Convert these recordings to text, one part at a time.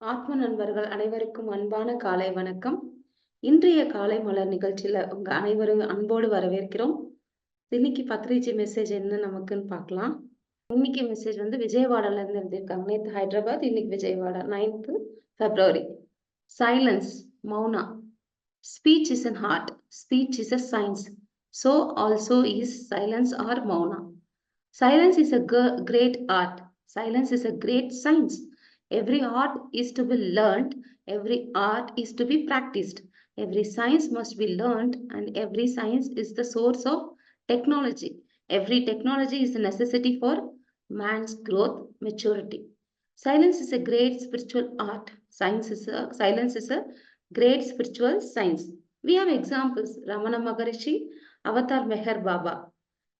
ஆத்ம நண்பர்கள் அனைவருக்கும் அன்பான காலை வணக்கம். இன்றைய காலை மலர் நிகழ்ச்சியில உங்க அனைவரும் அன்போடு வரவேற்கிறோம். இன்னைக்கு பத்ரிஜி மெசேஜ் என்ன நமக்குன்னு பார்க்கலாம். இன்னைக்கு மெசேஜ் வந்து விஜயவாடால இருந்து எழுதியிருக்காங்க. நேற்று ஹைதராபாத் இன்னைக்கு Vijayawada. Ninth February silence mauna. Speech is an art speech is a science so also is silence or mauna. Silence is a great art. Silence is a great science. Every art is to be learned, every art is to be practiced, every science must be learned, and every science is the source of technology. Every technology is a necessity for man's growth, maturity. Silence is a great spiritual art. Science is a, silence is a great spiritual science. We have examples. Ramana Maharishi, Avatar Meher Baba.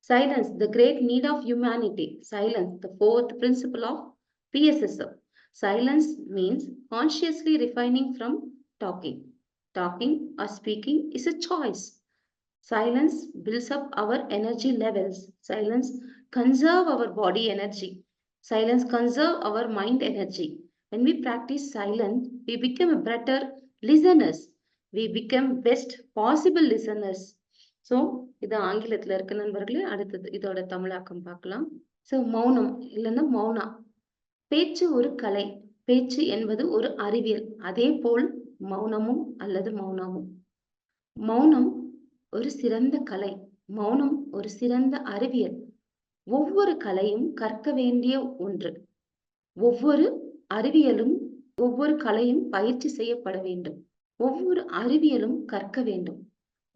Silence, the great need of humanity. Silence, the fourth principle of PSSM. Silence means consciously refining from talking. Talking or speaking is a choice. Silence builds up our energy levels. Silence conserve our body energy. Silence conserve our mind energy. When we practice silence, we become a better listeners. We become best possible listeners. So இது ஆங்கிலத்துல இருக்க நண்பர்களே அடுத்தது இதோட தமிழாக்கம் பார்க்கலாம். So மௌனம் இல்லைன்னா மௌனா. பேச்சு ஒரு கலை. பேச்சு என்பது ஒரு அறிவியல். அதே போல் மௌனமும் அல்லது மௌனமும் மௌனம் ஒரு சிறந்த கலை. மௌனம் ஒரு சிறந்த அறிவியல். ஒவ்வொரு கலையும் கற்க வேண்டிய ஒன்று. ஒவ்வொரு அறிவியலும் ஒவ்வொரு கலையும் பயிற்சி செய்யப்பட வேண்டும். ஒவ்வொரு அறிவியலும் கற்க வேண்டும்.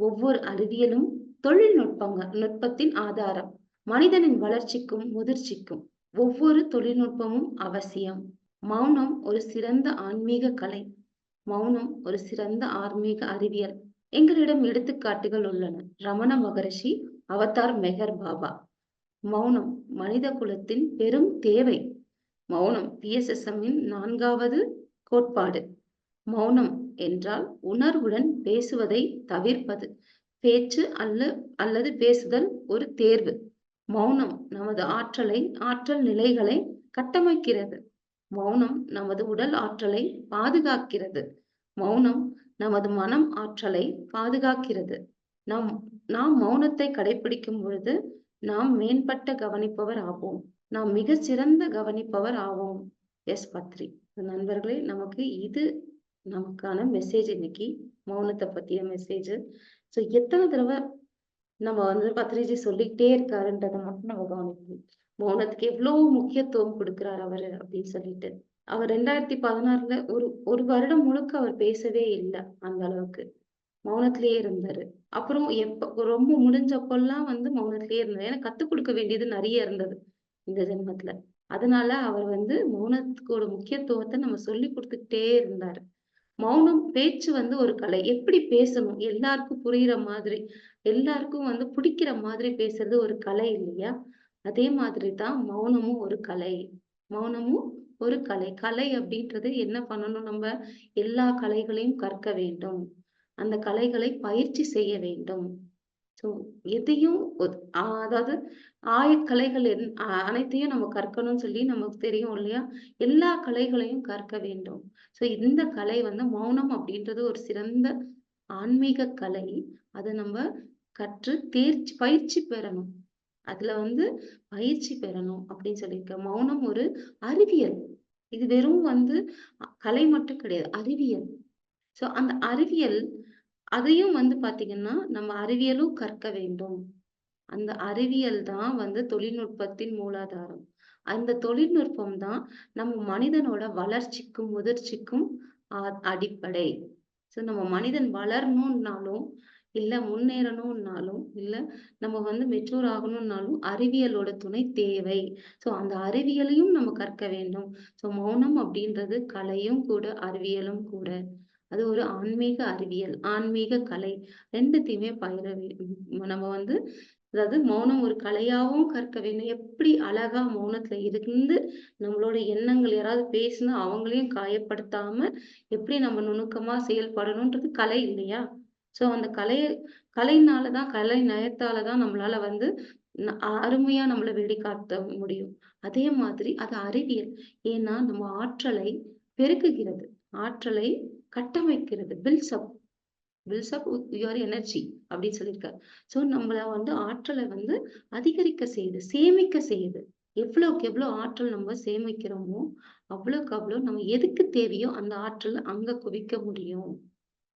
ஒவ்வொரு அறிவியலும் தொழில்நுட்பங்க நுட்பத்தின் ஆதாரம். மனிதனின் வளர்ச்சிக்கும் முதிர்ச்சிக்கும் ஒவ்வொரு தொழில்நுட்பமும் அவசியம். மௌனம் ஒரு சிறந்த ஆன்மீக கலை. மௌனம் ஒரு சிறந்த ஆன்மீக அறிவியல். எங்களிடம் எடுத்துக்காட்டுகள் உள்ளன. ரமண மகரிஷி அவதார் மெஹர் பாபா. மௌனம் மனித குலத்தின் பெரும் தேவை. மௌனம் பிஎஸ்எஸ்எம்மின் நான்காவது கோட்பாடு. மௌனம் என்றால் உணர்வுடன் பேசுவதை தவிர்ப்பது. பேச்சு அல்ல அல்லது பேசுதல் ஒரு தேர்வு. மௌனம் நமது ஆற்றலை ஆற்றல் நிலைகளை கட்டமைக்கிறது. மௌனம் நமது உடல் ஆற்றலை பாதுகாக்கிறது. மௌனம் நமது மனம் ஆற்றலை பாதுகாக்கிறது. நாம் நாம் மௌனத்தை கடைபிடிக்கும் பொழுது நாம் மேம்பட்ட கவனிப்பவர் ஆவோம். நாம் மிக சிறந்த கவனிப்பவர் ஆவோம். எஸ் பத்ரி. நண்பர்களே நமக்கு இது நமக்கான மெசேஜ் இன்னைக்கு மௌனத்தை பத்திய மெசேஜ் ஸோ எத்தனை தடவை நம்ம வந்து பத்ரிஜி சொல்லிக்கிட்டே இருக்காருன்றதை மட்டும் நம்ம கவனிக்கணும். மௌனத்துக்கு எவ்வளவு முக்கியத்துவம் கொடுக்குறாரு அவரு அப்படின்னு சொல்லிட்டு. அவர் ரெண்டாயிரத்தி பதினாறுல ஒரு ஒரு வருடம் முழுக்க அவர் பேசவே இல்லை அந்த அளவுக்கு. மௌனத்திலேயே இருந்தாரு. அப்புறம் எப்ப ரொம்ப முடிஞ்சப்பெல்லாம் வந்து மௌனத்திலேயே இருந்தாரு. ஏன்னா கத்துக் கொடுக்க வேண்டியது நிறைய இருந்தது இந்த ஜென்மத்துல. அதனால அவர் வந்து மௌனத்துக்கோட முக்கியத்துவத்தை நம்ம சொல்லி கொடுத்துக்கிட்டே இருந்தாரு. மௌனம் பேச்சு வந்து ஒரு கலை. எப்படி பேசணும்? எல்லாருக்கும் புரியுற மாதிரி எல்லாருக்கும் வந்து பிடிக்கிற மாதிரி பேசுறது ஒரு கலை இல்லையா? அதே மாதிரி தான் மௌனமும் ஒரு கலை. மௌனமும் ஒரு கலை. கலை அப்படின்றது என்ன பண்ணணும்? நம்ம எல்லா கலைகளையும் கற்க வேண்டும். அந்த கலைகளை பயிற்சி செய்ய வேண்டும். ஸோ எதையும் அதாவது ஆயக்கலைகள் அனைத்தையும் நம்ம கற்கணும்னு சொல்லி நமக்கு தெரியும் இல்லையா? எல்லா கலைகளையும் கற்க வேண்டும். ஸோ இந்த கலை வந்து மௌனம் அப்படின்றது ஒரு சிறந்த ஆன்மீக கலை. அதை நம்ம கற்று தேர்ச்சி பயிற்சி பெறணும். அதுல வந்து பயிற்சி பெறணும் அப்படின்னு சொல்லியிருக்க. மௌனம் ஒரு அறிவியல். இது வெறும் வந்து கலை மட்டும் கிடையாது அறிவியல். ஸோ அந்த அறிவியல் அதையும் வந்து பாத்தீங்கன்னா நம்ம அறிவியலும் கற்க வேண்டும். அந்த அறிவியல் தான் வந்து தொழில்நுட்பத்தின் மூலாதாரம். அந்த தொழில்நுட்பம் தான் நம்ம மனிதனோட வளர்ச்சிக்கும் முதிர்ச்சிக்கும் அடிப்படை. ஸோ நம்ம மனிதன் வளரணும்னாலும் இல்ல முன்னேறணும்னாலும் இல்ல நம்ம வந்து மெச்சூர் ஆகணும்னாலும் அறிவியலோட துணை தேவை. ஸோ அந்த அறிவியலையும் நம்ம கற்க வேண்டும். ஸோ மௌனம் அப்படின்றது கலையும் கூட அறிவியலும் கூட. அது ஒரு ஆன்மீக அறிவியல் ஆன்மீக கலை ரெண்டுத்தையுமே பயிர நம்ம வந்து அதாவது மௌனம் ஒரு கலையாகவும் கற்க வேண்டும் எப்படி அழகா மௌனத்துல இருந்து நம்மளோட எண்ணங்கள் யாராவது பேசினா அவங்களையும் காயப்படுத்தாம எப்படி நம்ம நுணுக்கமா செயல்படணும்ன்றது கலை இல்லையா சோ அந்த கலை கலைனாலதான் கலை நயத்தாலதான் நம்மளால வந்து அருமையா நம்மள வெளிக்காட்ட முடியும். அதே மாதிரி அது அறிவியல். ஏன்னா, நம்ம ஆற்றலை பெருக்குகிறது. ஆற்றலை கட்டமைக்கிறது. Builds up up builds up your energy அப்படின்னு சொல்லியிருக்காரு. ஸோ நம்மள வந்து ஆற்றலை வந்து அதிகரிக்க செய்யுது, சேமிக்க செய்யுது. எவ்வளோக்கு எவ்வளோ ஆற்றல் நம்ம சேமிக்கிறோமோ, அவ்வளோக்கு அவ்வளோ நம்ம எதுக்கு தேவையோ அந்த ஆற்றல் அங்க குவிக்க முடியும்.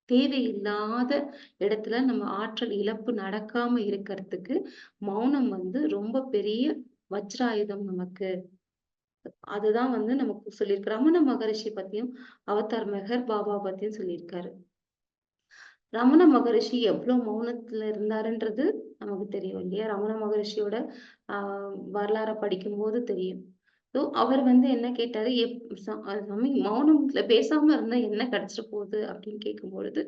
தேவையில்லாத இடத்துல நம்ம ஆற்றல் இழப்பு நடக்காம இருக்கிறதுக்கு மௌனம் வந்து ரொம்ப பெரிய வஜ்ராயுதம் நமக்கு. அதுதான் வந்து நமக்கு சொல்லியிருக்கு. ரமண மகரிஷி பத்தியும், அவதார் மெஹர் பாபா பத்தியும் சொல்லியிருக்காரு. ரமண மகரிஷி எவ்வளவு மௌனத்துல இருந்தாருன்றது நமக்கு தெரியும் இல்லையா? ரமண மகரிஷியோட ஆஹ் வரலாற படிக்கும் போது தெரியும். ஸோ அவர் வந்து என்ன கேட்டாரு, எப் சாமி மௌனத்துல பேசாம இருந்தா என்ன கிடைச்சிற போகுது அப்படின்னு கேட்கும் பொழுது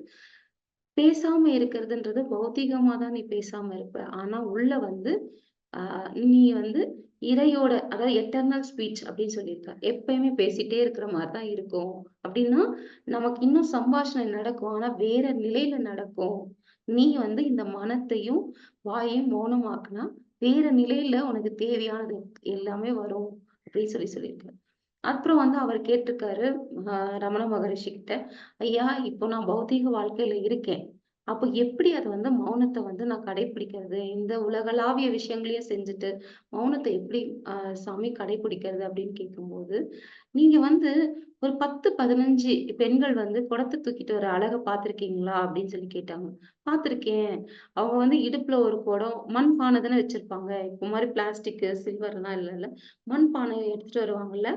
பேசாம இருக்கிறதுன்றது பௌத்திகமா தான் நீ பேசாம இருப்ப. ஆனா உள்ள வந்து நீ வந்து இறையோட அதாவது எட்டர்னல் ஸ்பீச் அப்படின்னு சொல்லியிருக்க எப்பயுமே பேசிட்டே இருக்கிற மாதிரி தான் இருக்கும். அப்படின்னா, நமக்கு இன்னும் சம்பாஷணை நடக்கும். ஆனா வேற நிலையில நடக்கும். நீ வந்து இந்த மனத்தையும், வாயையும் மௌனமாக்குனா, வேற நிலையில உனக்கு தேவையானது எல்லாமே வரும். அப்படின்னு சொல்லி சொல்லியிருக்காரு. அப்புறம் வந்து அவர் கேட்டிருக்காரு, ரமண மகரிஷி கிட்ட, "ஐயா, இப்போ நான் பௌதீக வாழ்க்கையில இருக்கேன். அப்ப எப்படி அது வந்து மௌனத்தை வந்து நான் கடைபிடிக்கிறது இந்த உலகளாவிய விஷயங்களையும் செஞ்சுட்டு, மௌனத்தை எப்படி ஆஹ் சாமி கடைபிடிக்கிறது அப்படின்னு கேட்கும்போது, நீங்க வந்து ஒரு 10, 15 பெண்கள் வந்து குடத்தை தூக்கிட்டு வர அழக பார்த்திருக்கீங்களா? அப்படின்னு சொல்லி கேட்டாங்க. பார்த்திருக்கேன். அவங்க வந்து இடுப்புல ஒரு குடம், மண் பானை தானே வச்சிருப்பாங்க. இப்ப மாதிரி பிளாஸ்டிக்கு, சில்வர்லாம் இல்ல மண் பானை எடுத்துட்டு வருவாங்கல்ல.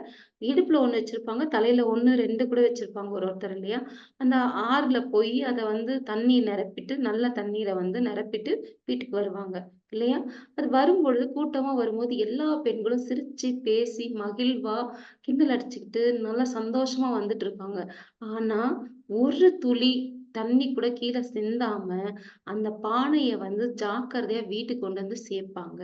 இடுப்புல ஒண்ணு வச்சிருப்பாங்க. தலையில 1, 2 கூட வச்சிருப்பாங்க ஒரு ஒருத்தர் இல்லையா? அந்த ஆறுல போய் அதை வந்து தண்ணி நிரப்பிட்டு, நல்ல தண்ணீரை வந்து நிரப்பிட்டு வீட்டுக்கு வருவாங்க. இல்லையா? அது வரும்பொழுது கூட்டமா வரும்போது எல்லா பெண்களும் சிரிச்சு, பேசி, மகிழ்வா, கிண்டல் அடிச்சுக்கிட்டு, நல்லா சந்தோஷமா வந்துட்டு இருப்பாங்க. ஆனா, ஒரு துளி தண்ணி கூட கீழே சிந்தாம, அந்த பானைய வந்து ஜாக்கிரதையா வீட்டுக்கு கொண்டு வந்து சேர்ப்பாங்க.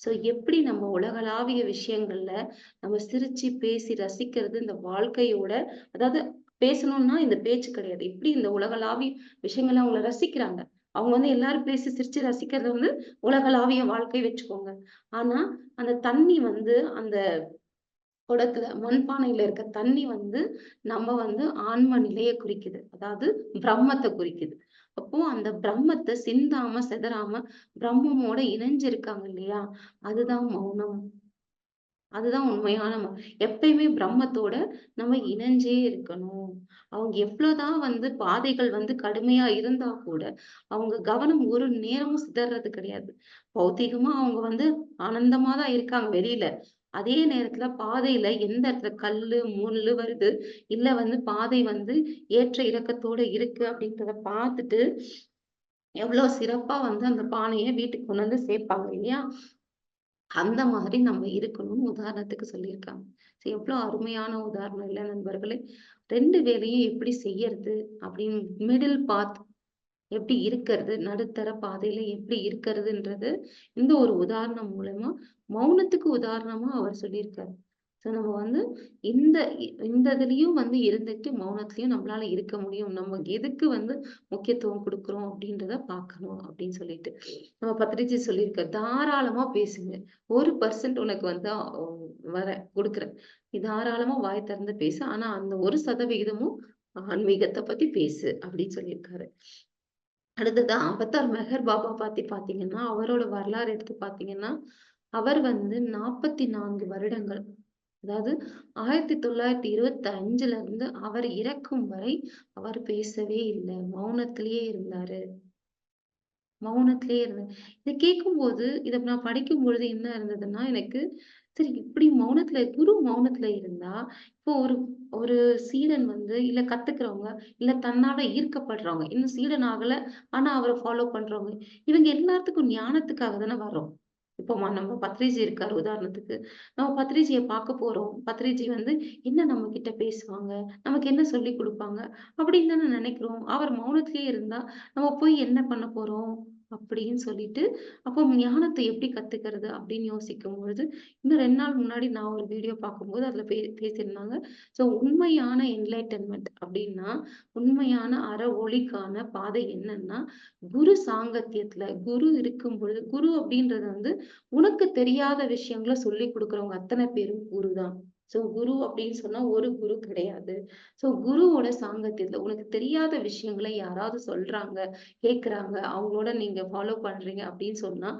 ஸோ எப்படி நம்ம உலகளாவிய விஷயங்கள்ல நம்ம சிரிச்சு, பேசி ரசிக்கிறது இந்த வாழ்க்கையோட அதாவது பேசணும்னா இந்த பேச்சு கிடையாது. எப்படி இந்த உலகளாவிய விஷயங்கள்ல அவங்கள ரசிக்கிறாங்க. அவங்க வந்து எல்லாரும் பேசி சிரிச்சு ரசிக்கிறத வந்து உலகளாவிய வாழ்க்கை வச்சுக்கோங்க. ஆனா, அந்த தண்ணி வந்து அந்த குடத்துல மண்பானையில இருக்க தண்ணி வந்து நம்ம வந்து ஆன்ம நிலைய குறிக்குது. அதாவது பிரம்மத்தை குறிக்குது. அப்போ அந்த பிரம்மத்தை சிந்தாம, சிதறாம பிரம்மமோட இணைஞ்சிருக்காங்க இல்லையா? அதுதான் மௌனம். அதுதான் உண்மையான எப்பயுமே பிரம்மத்தோட நம்ம இணைஞ்சே இருக்கணும். அவங்க எவ்வளவுதான் வந்து பாதைகள் வந்து கடுமையா இருந்தா கூட, அவங்க கவனம் ஒரு நேரமும் சிதறது கிடையாது. பௌத்திகமா அவங்க வந்து ஆனந்தமா தான் இருக்காங்க வெளியில. அதே நேரத்துல பாதையில எந்த இடத்துல கல்லு, முள்ளு வருது, இல்ல வந்து பாதை வந்து ஏற்ற இறக்கத்தோட இருக்கு அப்படின்றத பார்த்துட்டு, எவ்வளவு சிறப்பா வந்து அந்த பானையை வீட்டுக்கு கொண்டு வந்து சேர்ப்பாங்க இல்லையா? அந்த மாதிரி நம்ம இருக்கணும்னு உதாரணத்துக்கு சொல்லியிருக்காங்க. சரி அருமையான உதாரணம் இல்ல நண்பர்களே! ரெண்டு வேலையும் எப்படி செய்யறது அப்படின்னு மிடில் பாத் எப்படி இருக்கிறது? நடுத்தர பாதையில எப்படி இருக்கிறதுன்றது, இந்த ஒரு உதாரணம் மூலமா, மௌனத்துக்கு உதாரணமா அவர் சொல்லியிருக்காரு. ஸோ நம்ம வந்து இந்த இந்த இதுலயும் வந்து இருந்துட்டு, மௌனத்திலயும் நம்மளால இருக்க முடியும். நம்ம எதுக்கு வந்து முக்கியத்துவம் கொடுக்குறோம் அப்படின்றத பார்க்கணும் அப்படின்னு சொல்லிட்டு. நம்ம பத்ரிஜி சொல்லியிருக்க தாராளமா பேசுங்க. ஒரு பர்சன்ட் உனக்கு வந்து வர கொடுக்குறேன் நீ தாராளமா வாய் திறந்து பேசு. ஆனா அந்த ஒரு சதவிகிதமும் ஆன்மீகத்தை பத்தி பேசு அப்படின்னு சொல்லியிருக்காரு. அடுத்ததா அவதார் மெஹர் பாபா பத்தி பாத்தீங்கன்னா அவரோட வரலாறு எடுத்து பாத்தீங்கன்னா அவர் வந்து 44 வருடங்கள் அதாவது 1925ல இருந்து அவர் இறக்கும் வரை அவர் பேசவே இல்ல. மௌனத்திலேயே இருந்தாரு. மௌனத்திலேயே இருந்தேன். இத கேட்கும்போது, இதை நான் படிக்கும்பொழுது என்ன இருந்ததுன்னா, எனக்கு சரி இப்படி மௌனத்துல குரு மௌனத்துல இருந்தா, இப்போ ஒரு ஒரு சீடன் வந்து இல்ல கத்துக்கிறவங்க, இல்ல தன்னால ஈர்க்கப்படுறவங்க, இன்னும் சீடன் ஆகல, ஆனா அவரை ஃபாலோ பண்றவங்க, இவங்க எல்லாத்துக்கும் ஞானத்துக்காக தானே வர்றோம். இப்போ நம்ம பத்ரிஜி இருக்காரு உதாரணத்துக்கு. நம்ம பத்ரிஜிய பார்க்க போறோம். பத்ரிஜி வந்து என்ன நம்ம கிட்ட பேசுவாங்க? நமக்கு என்ன சொல்லிக் கொடுப்பாங்க அப்படின்னு தானே நினைக்கிறோம் அவர் மௌனத்திலேயே இருந்தா, நம்ம போய் என்ன பண்ண போறோம்? அப்படின்னு சொல்லிட்டு, அப்போ ஞானத்தை எப்படி கத்துக்கிறது அப்படின்னு யோசிக்கும் பொழுது, இன்னும் ரெண்டு நாள் முன்னாடி நான் ஒரு வீடியோ பார்க்கும்போது அதுல பே பேசியிருந்தாங்க. ஸோ உண்மையான என்லைட்டன்மெண்ட் அப்படின்னா, உண்மையான அற ஒளிக்கான பாதை என்னன்னா, குரு சாங்கத்தியத்துல குரு இருக்கும் பொழுது குரு அப்படின்றது வந்து உனக்கு தெரியாத விஷயங்களை சொல்லிக் கொடுக்குறவங்க அத்தனை பேரும் குரு தான். ஸோ குரு அப்படின்னு சொன்னா ஒரு குரு கிடையாது. ஸோ குருவோட சாங்கத்தியத்துல உனக்கு தெரியாத விஷயங்களை யாராவது சொல்றாங்க, கேட்குறாங்க, அவங்களோட நீங்க ஃபாலோ பண்றீங்க அப்படின்னு சொன்னா,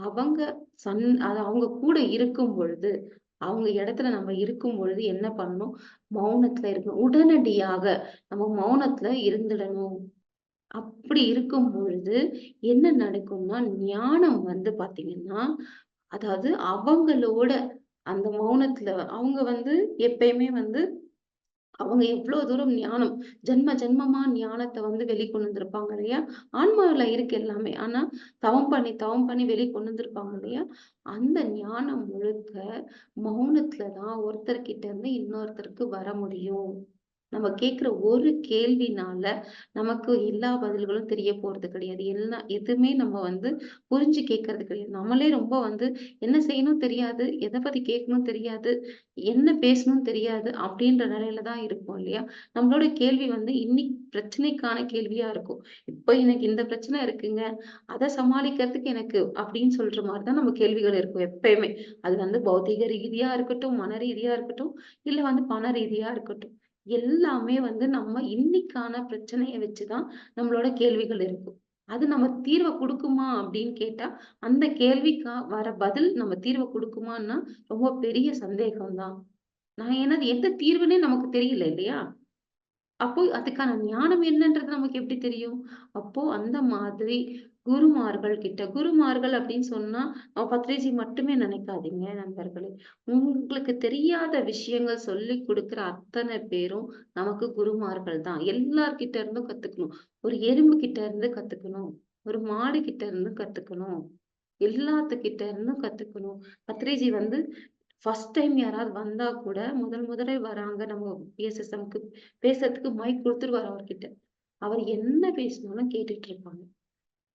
அவங்க சன் அது அவங்க கூட இருக்கும் பொழுது, அவங்க இடத்துல நம்ம இருக்கும் பொழுது என்ன பண்ணணும்? மௌனத்துல இருக்கணும். உடனடியாக நம்ம மௌனத்துல இருந்துடணும். அப்படி இருக்கும் பொழுது என்ன நடக்கும்னா, ஞானம் வந்து பார்த்தீங்கன்னா, அதாவது அவங்களோட அந்த மௌனத்துல அவங்க வந்து எப்பயுமே வந்து அவங்க எவ்வளவு தூரம் ஞானம் ஜென்ம ஜென்மமா ஞானத்தை வந்து வெளிக்கொண்டு வந்திருப்பாங்க இல்லையா? ஆன்மாவில இருக்கு எல்லாமே. ஆனா தவம் பண்ணி, தவம் பண்ணி வெளிக்கொண்டு வந்திருப்பாங்க இல்லையா? அந்த ஞானம் முழுக்க மௌனத்துல தான் ஒருத்தர்கிட்ட இருந்து இன்னொருத்தருக்கு வர முடியும். நம்ம கேட்கிற ஒரு கேள்வினால நமக்கு எல்லா பதில்களும் தெரிய போறது கிடையாது. எல்லாம் எதுவுமே நம்ம வந்து புரிஞ்சு கேட்கறது கிடையாது. நம்மளே ரொம்ப வந்து என்ன செய்யணும் தெரியாது, எதை பத்தி கேட்கணும் தெரியாது, என்ன பேசணும் தெரியாது அப்படின்ற நிலையில தான் இருப்போம் இல்லையா? நம்மளோட கேள்வி வந்து இன்னைக்கு பிரச்சனைக்கான கேள்வியா இருக்கும். இப்போ எனக்கு இந்த பிரச்சனை இருக்குங்க. அதை சமாளிக்கிறதுக்கு எனக்கு அப்படின்னு சொல்ற மாதிரி தான் நம்ம கேள்விகள் இருக்கும் எப்பயுமே. அது வந்து பௌத்திக ரீதியா இருக்கட்டும், மன ரீதியா இருக்கட்டும், இல்ல வந்து பண ரீதியா இருக்கட்டும். எல்லாமே வந்து நம்ம இன்னைக்கான பிரச்சனையை வச்சுதான் நம்மளோட கேள்விகள் இருக்கும். அது நம்ம தீர்வை குடுக்குமா அப்படின்னு கேட்டா, அந்த கேள்விக்கா வர பதில் நம்ம தீர்வை கொடுக்குமான்னா ரொம்ப பெரிய சந்தேகம் தான். நான் ஏன்னா அது எந்த தீர்வுன்னே நமக்கு தெரியல இல்லையா? அப்போ அதுக்கான ஞானம் என்னன்றது நமக்கு எப்படி தெரியும்? அப்போ அந்த மாதிரி குருமார்கள் கிட்ட குருமார்கள் அப்படின்னு சொன்னா, பத்ரேஜி மட்டுமே நினைக்காதீங்க நண்பர்களே. உங்களுக்கு தெரியாத விஷயங்கள் சொல்லிக் கொடுக்குற அத்தனை பேரும் நமக்கு குருமார்கள் தான். எல்லார்கிட்ட இருந்தும் கத்துக்கணும். ஒரு எறும்பு கிட்ட இருந்து கத்துக்கணும். ஒரு மாடு கிட்ட இருந்து கத்துக்கணும். எல்லாத்துக்கிட்ட இருந்தும் கத்துக்கணும். பத்ரேஜி வந்து ஃபர்ஸ்ட் டைம் யாராவது வந்தா கூட முதல் முதலே வராங்க நம்ம பிஎஸ்எஸ்எம்க்கு பேசுறதுக்கு மைக் குடுத்துருவாரு அவர்கிட்ட. அவர் என்ன பேசினாலும் கேட்டுட்டு இருப்பாங்க.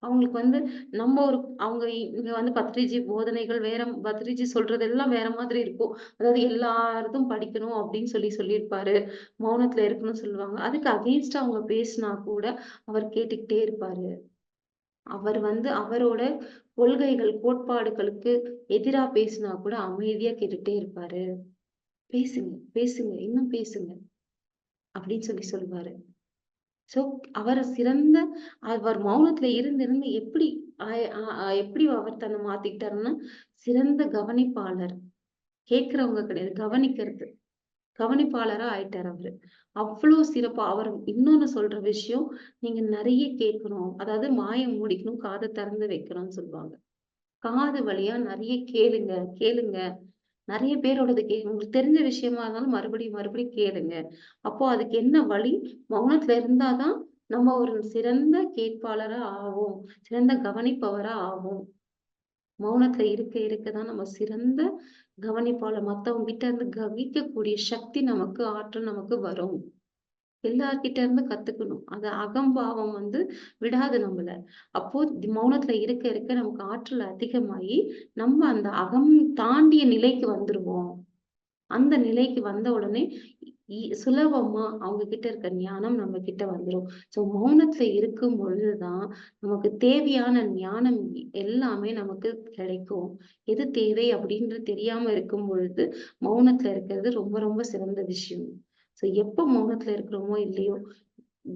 அவங்களுக்கு வந்து நம்ம ஒரு அவங்க இங்க வந்து பத்ரிஜி போதனைகள் வேற பத்ரிஜி சொல்றதெல்லாம் வேற மாதிரி இருக்கும். அதாவது எல்லாரதும் படிக்கணும் அப்படின்னு சொல்லி சொல்லியிருப்பாரு. மௌனத்துல இருக்கணும்னு சொல்லுவாங்க. அதுக்கு அகைன்ஸ்டா அவங்க பேசினா கூட அவர் கேட்டுக்கிட்டே இருப்பாரு. அவர் வந்து அவரோட கொள்கைகள், கோட்பாடுகளுக்கு எதிரா பேசினா கூட அமைதியா கேட்டுட்டே இருப்பாரு. "பேசுங்க, பேசுங்க, இன்னும் பேசுங்க" அப்படின்னு சொல்லி சொல்லுவாரு. சோ அவர் சிறந்த அவர் மௌனத்துல இருந்திருந்து எப்படி எப்படி அவர் தன்னை மாத்திக்கிட்டாருன்னா, சிறந்த கவனிப்பாளர். கேட்கிறவங்க கிடையாது, கவனிக்கிறது. கவனிப்பாளரா ஆயிட்டார் அவரு. அவ்வளவு சிறப்பா அவர் இன்னொன்னு சொல்ற விஷயம், நீங்க நிறைய கேட்கணும். அதாவது மாயம் மூடிக்கணும், காதை திறந்து வைக்கணும்னு சொல்லுவாங்க. காது வழியா நிறைய கேளுங்க, கேளுங்க. நிறைய பேரோடது கே உங்களுக்கு தெரிஞ்ச விஷயமா இருந்தாலும் மறுபடியும் மறுபடியும் கேளுங்க. அப்போ அதுக்கு என்ன வழி? மௌனத்துல இருந்தா தான் நம்ம ஒரு சிறந்த கேட்பாளரா ஆவோம். சிறந்த கவனிப்பவரா ஆவோம். மௌனத்துல இருக்க இருக்க தான் நம்ம சிறந்த கவனிப்பாளர். மத்தவங்க கிட்ட இருந்து கவிக்கக்கூடிய சக்தி நமக்கு, ஆற்றல் நமக்கு வரும். எல்லார்கிட்ட இருந்து கத்துக்கணும். அந்த அகம்பாவம் வந்து விடாது நம்மள. அப்போ மௌனத்துல இருக்க இருக்க நமக்கு ஆற்றல் அதிகமாயி, நம்ம அந்த அகம் தாண்டிய நிலைக்கு வந்துருவோம். அந்த நிலைக்கு வந்த உடனே சுலபமா அவங்க கிட்ட இருக்க ஞானம் நம்ம கிட்ட வந்துரும். ஸோ மௌனத்துல இருக்கும் பொழுதுதான் நமக்கு தேவையான ஞானம் எல்லாமே நமக்கு கிடைக்கும். எது தேவை அப்படின்றது தெரியாம இருக்கும் பொழுது, மௌனத்துல இருக்கிறது ரொம்ப ரொம்ப சிறந்த விஷயம். ஸோ எப்ப மௌனத்துல இருக்கிறோமோ இல்லையோ,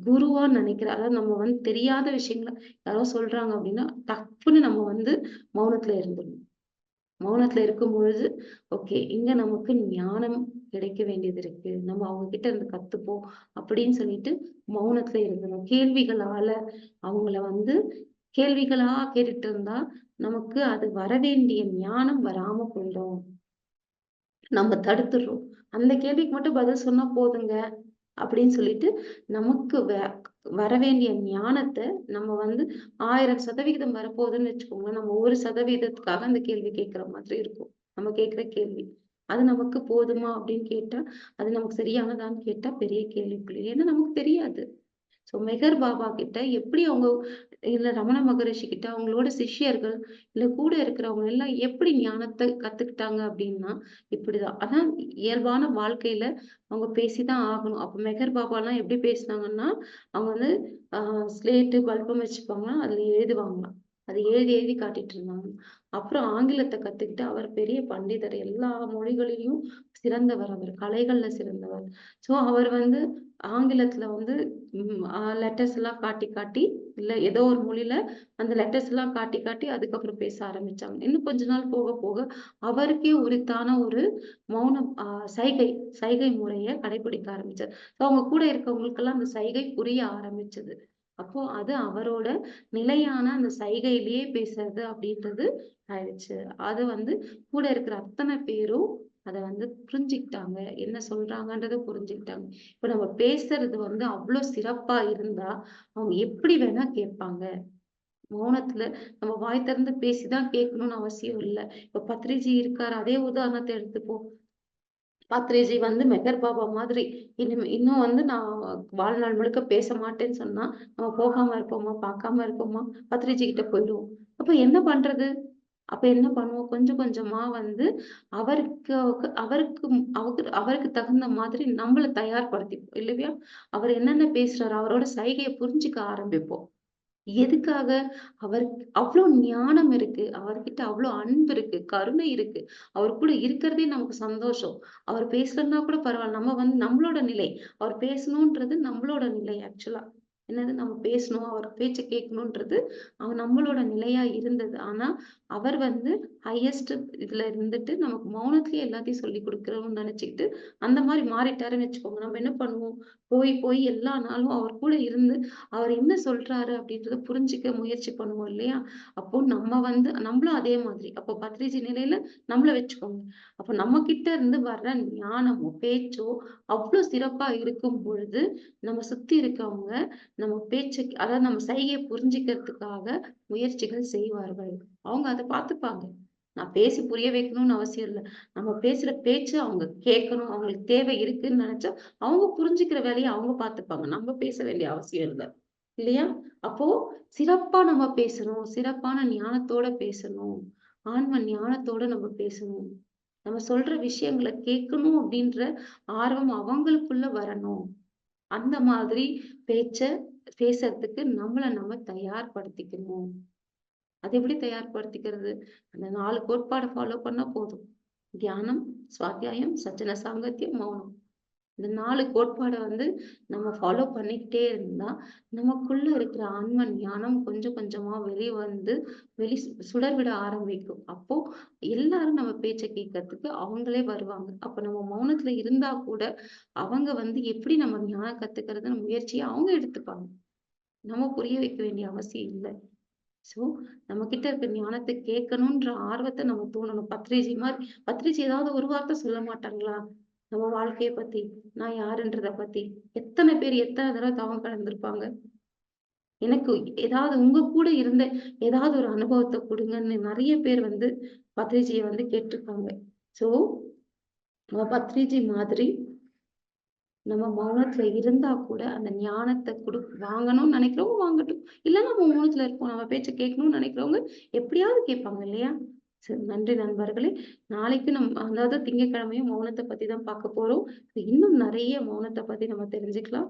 குருவா நினைக்கிற அதாவது நம்ம வந்து தெரியாத விஷயங்கள யாரோ சொல்றாங்க அப்படின்னா, டப்புன்னு நம்ம வந்து மௌனத்துல இருந்துடணும் மௌனத்துல இருக்கும் பொழுது, ஓகே இங்க நமக்கு ஞானம் கிடைக்க வேண்டியது இருக்கு. நம்ம அவங்க கிட்ட இருந்து கத்துப்போம் அப்படின்னு சொல்லிட்டு மௌனத்துல இருந்துரணும். கேள்விகளால அவங்கள வந்து கேள்விகளா கேட்டுட்டு இருந்தா, நமக்கு அது வரவேண்டிய ஞானம் வராம போயிடும். நம்ம தடுத்துடுறோம். அந்த கேள்விக்கு மட்டும் பதில் சொன்னா போதுங்க. அப்படின்னு சொல்லிட்டு நமக்கு வ வரவேண்டிய ஞானத்தை நம்ம வந்து 1000% வரப்போகுதுன்னு வச்சுக்கோங்களேன். நம்ம ஒரு சதவீதத்துக்காக அந்த கேள்வி கேட்கிற மாதிரி இருக்கும். நம்ம கேட்கிற கேள்வி. அது நமக்கு போதுமா அப்படின்னு கேட்டா, அது நமக்கு சரியானதான்னு கேட்டா பெரிய கேள்விக்குள்ளே ஏன்னா நமக்கு தெரியாது. ஸோ மெஹர் பாபா கிட்ட எப்படி அவங்க இல்ல ரமண மகரிஷி கிட்ட அவங்களோட சிஷ்யர்கள் இல்ல கூட இருக்கிறவங்க எல்லாம் எப்படி ஞானத்தை கத்துக்கிட்டாங்க அப்படின்னா இப்படிதான். அதான் இயல்பான வாழ்க்கையில அவங்க பேசிதான் ஆகணும். அப்ப மெஹர் பாபா எல்லாம் எப்படி பேசினாங்கன்னா அவங்க வந்து ஆஹ் ஸ்லேட்டு பல்பம் வச்சுப்பாங்க அதுல எழுதுவாங்களாம் அது எழுதி எழுதி காட்டிட்டு இருந்தாங்க. அப்புறம் ஆங்கிலத்தை கத்துக்கிட்டு அவர் பெரிய பண்டிதர். எல்லா மொழிகளிலும் சிறந்தவர் அவர். கலைகள்ல சிறந்தவர். சோ அவர் வந்து ஆங்கிலத்துல வந்து லெட்டர்ஸ் எல்லாம் காட்டி காட்டி இல்ல ஏதோ ஒரு மொழியில அந்த லெட்டர்ஸ் எல்லாம் காட்டி காட்டி அதுக்கப்புறம் பேச ஆரம்பிச்சாங்க. இன்னும் கொஞ்ச நாள் போக போக அவருக்கே உரித்தான ஒரு மௌனம் ஆஹ் சைகை சைகை முறைய கடைபிடிக்க ஆரம்பிச்சார். அவங்க கூட இருக்கவங்களுக்கெல்லாம் அந்த சைகை புரிய ஆரம்பிச்சது. அப்போ அது அவரோட நிலையான அந்த சைகையிலேயே பேசுறது அப்படின்றது ஆயிடுச்சு. அது வந்து கூட இருக்கிற அத்தனை பேரும் அதை வந்து புரிஞ்சுக்கிட்டாங்க. என்ன சொல்றாங்கன்றத புரிஞ்சுக்கிட்டாங்க. இப்ப நம்ம பேசுறது வந்து அவ்வளவு சிறப்பா இருந்தா அவங்க எப்படி வேணா கேட்பாங்க. மௌனத்துல நம்ம வாய் திறந்து பேசிதான் கேட்கணும்னு அவசியம் இல்லை. இப்ப பத்ரிஜி இருக்காரு அதே உதாரணத்தை எடுத்துப்போம் பத்ரிஜி வந்து மெகர் பாபா மாதிரி. இன்னும் இன்னும் வந்து நான் வாழ்நாள் முழுக்க பேச மாட்டேன்னு சொன்னா நம்ம போகாம இருப்போமா பார்க்காம இருப்போமா? பத்ரிஜி கிட்ட போயிடுவோம். அப்ப என்ன பண்றது? அப்ப என்ன பண்ணுவோம்? கொஞ்சம் கொஞ்சமா வந்து அவருக்கு அவருக்கு அவருக்கு அவருக்கு தகுந்த மாதிரி நம்மள தயார்படுத்திப்போம் இல்லையா? அவர் என்னென்ன பேசுறாரு அவரோட சைகையை புரிஞ்சுக்க ஆரம்பிப்போம். எதுக்காக? அவருக்கு அவ்வளவு ஞானம் இருக்கு அவர்கிட்ட அவ்வளவு அன்பு இருக்கு கருணை இருக்கு. அவர் கூட இருக்கிறதே நமக்கு சந்தோஷம். அவர் பேசலன்னா கூட பரவாயில்ல நம்ம வந்து நம்மளோட நிலை அவர் பேசணும்ன்றது நம்மளோட நிலை ஆக்சுவலா என்னது நம்ம பேசணும் அவர் பேச்சை கேட்கணுன்றது அவன் நம்மளோட நிலையா இருந்தது. ஆனா அவர் வந்து ஹையஸ்ட் இதுல இருந்துட்டு நமக்கு மௌனத்திலேயே எல்லாத்தையும் சொல்லி கொடுக்குறோம்னு நினைச்சுக்கிட்டு அந்த மாதிரி மாறிட்டாருன்னு வச்சுக்கோங்க. நம்ம என்ன பண்ணுவோம்? போய் போய் எல்லா நாளும் அவர் கூட இருந்து அவர் என்ன சொல்றாரு அப்படின்றத புரிஞ்சுக்க முயற்சி பண்ணுவோம் இல்லையா? அப்போ நம்ம வந்து நம்மளும் அதே மாதிரி. அப்போ பத்ரிஜி நிலையில நம்மள வச்சுக்கோங்க. அப்போ நம்ம கிட்ட இருந்து வர்ற ஞானமோ பேச்சோ அவ்வளவு சிறப்பா இருக்கும் பொழுது நம்ம சுத்தி இருக்கவங்க நம்ம பேச்சு அதாவது நம்ம சைகையை புரிஞ்சுக்கிறதுக்காக முயற்சிகள் செய்வார்கள். அவங்க அதை பார்த்துப்பாங்க. நான் பேசி புரிய வைக்கணும்னு அவசியம் இல்லை. நம்ம பேசுற பேச்சு அவங்க கேட்கணும் அவங்களுக்கு தேவை இருக்குன்னு நினைச்சா அவங்க புரிஞ்சுக்கிற வேலையை அவங்க பார்த்துப்பாங்க. நம்ம பேச வேண்டிய அவசியம் இல்லை. இல்லையா? அப்போ சிறப்பா நம்ம பேசணும். சிறப்பான ஞானத்தோட பேசணும். ஆன்ம ஞானத்தோட நம்ம பேசணும். நம்ம சொல்ற விஷயங்களை கேட்கணும் அப்படின்ற ஆர்வம் அவங்களுக்குள்ள வரணும். அந்த மாதிரி பேச்ச பேசுறதுக்கு நம்மளை நம்ம தயார்படுத்திக்கணும். அது எப்படி தயார்படுத்திக்கிறது? அந்த நாலு கோட்பாடை ஃபாலோ பண்ணா போதும். தியானம் சுவாத்தியாயம் சச்சன சாங்கத்தியம் மௌனம். இந்த நாலு கோட்பாடை வந்து நம்ம ஃபாலோ பண்ணிக்கிட்டே இருந்தா நமக்குள்ள இருக்கிற ஆன்ம ஞானம் கொஞ்சம் கொஞ்சமா வெளியே வந்து வெளி சுடர் விட ஆரம்பிக்கும். அப்போ எல்லாரும் நம்ம பேச்சை கேட்கறதுக்கு அவங்களே வருவாங்க. அப்ப நம்ம மௌனத்துல இருந்தா கூட அவங்க வந்து எப்படி நம்ம ஞானம் கத்துக்கிறது முயற்சியை அவங்க எடுத்துப்பாங்க. நம்ம புரிய வைக்க வேண்டிய அவசியம் இல்லை. சோ நம்ம கிட்ட இருக்க ஞானத்தை கேட்கணும்ன்ற ஆர்வத்தை நம்ம தோணணும். பத்திரிஜி மாதிரி பத்திரிஜி ஏதாவது ஒரு வார்த்தை சொல்ல மாட்டாங்களா? நம்ம வாழ்க்கைய பத்தி நான் யாருன்றத பத்தி எத்தனை பேர் எத்தனை தடவை தவம் கலந்துருப்பாங்க? எனக்கு ஏதாவது உங்க கூட இருந்த ஏதாவது ஒரு அனுபவத்தை கொடுங்கன்னு நிறைய பேர் வந்து பத்ரிஜியை வந்து கேட்டிருக்காங்க. சோ பத்ரிஜி மாதிரி நம்ம மௌனத்துல இருந்தா கூட அந்த ஞானத்தை கொடு வாங்கணும்னு நினைக்கிறவங்க வாங்கட்டும். இல்லைன்னா நம்ம மௌனத்துல இருப்போம் நம்ம பேச்சை கேட்கணும்னு நினைக்கிறவங்க எப்படியாவது கேட்பாங்க இல்லையா? சரி நன்றி நண்பர்களே. நாளைக்கு நம் அதாவது திங்கட்கிழமையும் மௌனத்தை பத்தி தான் பார்க்க போறோம். இன்னும் நிறைய மௌனத்தை பத்தி நம்ம தெரிஞ்சுக்கலாம்.